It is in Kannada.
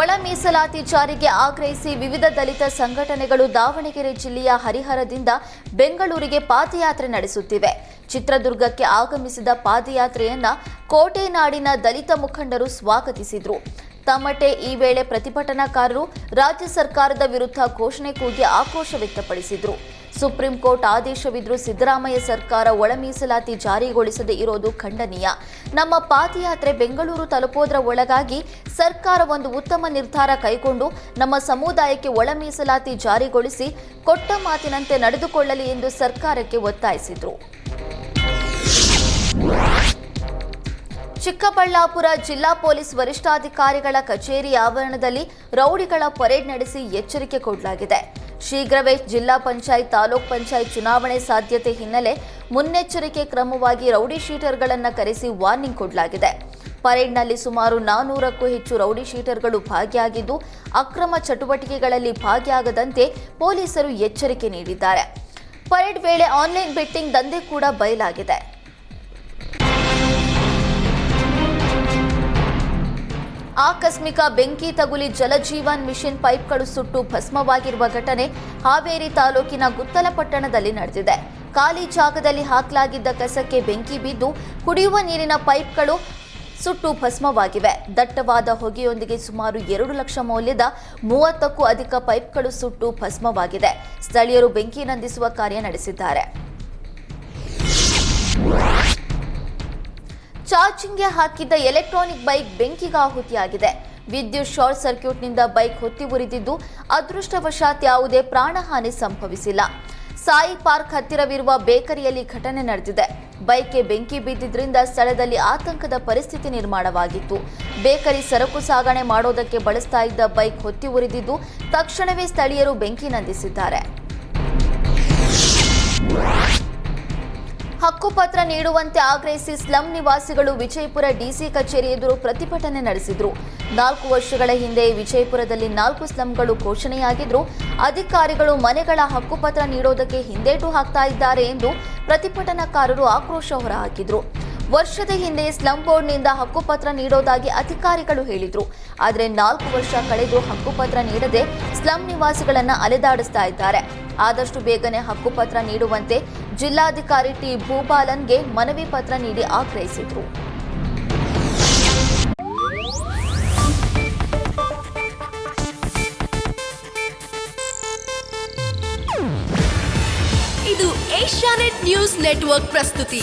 ಒಳ ಮೀಸಲಾತಿ ಜಾರಿಗೆ ಆಗ್ರಹಿಸಿ ವಿವಿಧ ದಲಿತ ಸಂಘಟನೆಗಳು ದಾವಣಗೆರೆ ಜಿಲ್ಲೆಯ ಹರಿಹರದಿಂದ ಬೆಂಗಳೂರಿಗೆ ಪಾದಯಾತ್ರೆ ನಡೆಸುತ್ತಿವೆ. ಚಿತ್ರದುರ್ಗಕ್ಕೆ ಆಗಮಿಸಿದ ಪಾದಯಾತ್ರೆಯನ್ನ ಕೋಟೆನಾಡಿನ ದಲಿತ ಮುಖಂಡರು ಸ್ವಾಗತಿಸಿದ್ರು. ತಮ್ಮಟೆ ಈ ವೇಳೆ ಪ್ರತಿಭಟನಾಕಾರರು ರಾಜ್ಯ ಸರ್ಕಾರದ ವಿರುದ್ಧ ಘೋಷಣೆ ಕೂಗಿ ಆಕ್ರೋಶ ವ್ಯಕ್ತಪಡಿಸಿದ್ರು. ಸುಪ್ರೀಂ ಕೋರ್ಟ್ ಆದೇಶವಿದ್ರೂ ಸಿದ್ದರಾಮಯ್ಯ ಸರ್ಕಾರ ಒಳ ಮೀಸಲಾತಿ ಜಾರಿಗೊಳಿಸದೇ ಇರೋದು ಖಂಡನೀಯ. ನಮ್ಮ ಪಾದಯಾತ್ರೆ ಬೆಂಗಳೂರು ತಲುಪೋದ್ರ ಒಳಗಾಗಿ ಸರ್ಕಾರ ಒಂದು ಉತ್ತಮ ನಿರ್ಧಾರ ಕೈಗೊಂಡು ನಮ್ಮ ಸಮುದಾಯಕ್ಕೆ ಒಳ ಮೀಸಲಾತಿ ಜಾರಿಗೊಳಿಸಿ ಕೊಟ್ಟ ಮಾತಿನಂತೆ ನಡೆದುಕೊಳ್ಳಲಿ ಎಂದು ಸರ್ಕಾರಕ್ಕೆ ಒತ್ತಾಯಿಸಿದರು. ಚಿಕ್ಕಬಳ್ಳಾಪುರ ಜಿಲ್ಲಾ ಪೊಲೀಸ್ ವರಿಷ್ಠಾಧಿಕಾರಿಗಳ ಕಚೇರಿ ಆವರಣದಲ್ಲಿ ರೌಡಿಗಳ ಪರೇಡ್ ನಡೆಸಿ ಎಚ್ಚರಿಕೆ ಕೊಡಲಾಗಿದೆ. ಶೀಘ್ರವೇ ಜಿಲ್ಲಾ ಪಂಚಾಯತ್, ತಾಲೂಕ್ ಪಂಚಾಯತ್ ಚುನಾವಣೆ ಸಾಧ್ಯತೆ ಹಿನ್ನೆಲೆ ಮುನ್ನೆಚ್ಚರಿಕೆ ಕ್ರಮವಾಗಿ ರೌಡಿ ಶೀಟರ್ಗಳನ್ನು ಕರೆಸಿ ವಾರ್ನಿಂಗ್ ಕೊಡಲಾಗಿದೆ. ಪರೇಡ್ನಲ್ಲಿ ಸುಮಾರು ನಾನೂರಕ್ಕೂ ಹೆಚ್ಚು ರೌಡಿ ಶೀಟರ್ಗಳು ಭಾಗಿಯಾಗಿದ್ದು, ಅಕ್ರಮ ಚಟುವಟಿಕೆಗಳಲ್ಲಿ ಭಾಗಿಯಾಗದಂತೆ ಪೊಲೀಸರು ಎಚ್ಚರಿಕೆ ನೀಡಿದ್ದಾರೆ. ಪರೇಡ್ ವೇಳೆ ಆನ್ಲೈನ್ ಬೆಟ್ಟಿಂಗ್ ದಂಧೆ ಕೂಡ ಬಯಲಾಗಿದೆ. ಆಕಸ್ಮಿಕ ಬೆಂಕಿ ತಗುಲಿ ಜಲಜೀವನ್ ಮಿಷನ್ ಪೈಪ್ಗಳು ಸುಟ್ಟು ಭಸ್ಮವಾಗಿರುವ ಘಟನೆ ಹಾವೇರಿ ತಾಲೂಕಿನ ಗುತ್ತಲಪಟ್ಟಣದಲ್ಲಿ ನಡೆದಿದೆ. ಖಾಲಿ ಜಾಗದಲ್ಲಿ ಹಾಕಲಾಗಿದ್ದ ಕಸಕ್ಕೆ ಬೆಂಕಿ ಬಿದ್ದು ಕುಡಿಯುವ ನೀರಿನ ಪೈಪ್ಗಳು ಸುಟ್ಟು ಭಸ್ಮವಾಗಿವೆ. ದಟ್ಟವಾದ ಹೊಗೆಯೊಂದಿಗೆ ಸುಮಾರು ಎರಡು ಲಕ್ಷ ಮೌಲ್ಯದ ಮೂವತ್ತಕ್ಕೂ ಅಧಿಕ ಪೈಪ್ಗಳು ಸುಟ್ಟು ಭಸ್ಮವಾಗಿದೆ. ಸ್ಥಳೀಯರು ಬೆಂಕಿ ನಂದಿಸುವ ಕಾರ್ಯ ನಡೆಸಿದ್ದಾರೆ. ಚಾರ್ಜಿಂಗ್ಗೆ ಹಾಕಿದ್ದ ಎಲೆಕ್ಟ್ರಾನಿಕ್ ಬೈಕ್ ಬೆಂಕಿಗೆ ಆಹುತಿಯಾಗಿದೆ. ವಿದ್ಯುತ್ ಶಾರ್ಟ್ ಸರ್ಕ್ಯೂಟ್ನಿಂದ ಬೈಕ್ ಹೊತ್ತಿ ಉರಿದಿದ್ದು ಅದೃಷ್ಟವಶಾತ್ ಯಾವುದೇ ಪ್ರಾಣಹಾನಿ ಸಂಭವಿಸಿಲ್ಲ. ಸಾಯಿ ಪಾರ್ಕ್ ಹತ್ತಿರವಿರುವ ಬೇಕರಿಯಲ್ಲಿ ಘಟನೆ ನಡೆದಿದೆ. ಬೈಕ್ಗೆ ಬೆಂಕಿ ಬಿದ್ದಿದ್ದರಿಂದ ಸ್ಥಳದಲ್ಲಿ ಆತಂಕದ ಪರಿಸ್ಥಿತಿ ನಿರ್ಮಾಣವಾಗಿತ್ತು. ಬೇಕರಿ ಸರಕು ಸಾಗಣೆ ಮಾಡೋದಕ್ಕೆ ಬಳಸ್ತಾ ಇದ್ದ ಬೈಕ್ ಹೊತ್ತಿ ಉರಿದಿದ್ದು ತಕ್ಷಣವೇ ಸ್ಥಳೀಯರು ಬೆಂಕಿ ನಂದಿಸಿದ್ದಾರೆ. ಹಕ್ಕುಪತ್ರ ನೀಡುವಂತೆ ಆಗ್ರಹಿಸಿ ಸ್ಲಂ ನಿವಾಸಿಗಳು ವಿಜಯಪುರ ಡಿಸಿ ಕಚೇರಿ ಎದುರು ಪ್ರತಿಭಟನೆ ನಡೆಸಿದ್ರು. ನಾಲ್ಕು ವರ್ಷಗಳ ಹಿಂದೆ ವಿಜಯಪುರದಲ್ಲಿ ನಾಲ್ಕು ಸ್ಲಂಗಳು ಘೋಷಣೆಯಾಗಿದ್ರು. ಅಧಿಕಾರಿಗಳು ಮನೆಗಳ ಹಕ್ಕುಪತ್ರ ನೀಡೋದಕ್ಕೆ ಹಿಂದೇಟು ಹಾಕ್ತಾ ಇದ್ದಾರೆ ಎಂದು ಪ್ರತಿಭಟನಾಕಾರರು ಆಕ್ರೋಶ ಹೊರಹಾಕಿದ್ರು. ವರ್ಷದ ಹಿಂದೆ ಸ್ಲಂ ಬೋರ್ಡ್ನಿಂದ ಹಕ್ಕುಪತ್ರ ನೀಡೋದಾಗಿ ಅಧಿಕಾರಿಗಳು ಹೇಳಿದ್ರು. ಆದರೆ ನಾಲ್ಕು ವರ್ಷ ಕಳೆದು ಹಕ್ಕುಪತ್ರ ನೀಡದೆ ಸ್ಲಂ ನಿವಾಸಿಗಳನ್ನು ಅಲೆದಾಡಿಸ್ತಾ ಇದ್ದಾರೆ. ಆದಷ್ಟು ಬೇಗನೆ ಹಕ್ಕುಪತ್ರ ನೀಡುವಂತೆ ಜಿಲ್ಲಾಧಿಕಾರಿ ಟಿ. ಭೂಪಾಲನ್ಗೆ ಮನವಿ ಪತ್ರ ನೀಡಿ ಆಗ್ರಹಿಸಿದ್ರು. ಇದು ಏಷ್ಯಾನೆಟ್ ನ್ಯೂಸ್ ನೆಟ್ವರ್ಕ್ ಪ್ರಸ್ತುತಿ.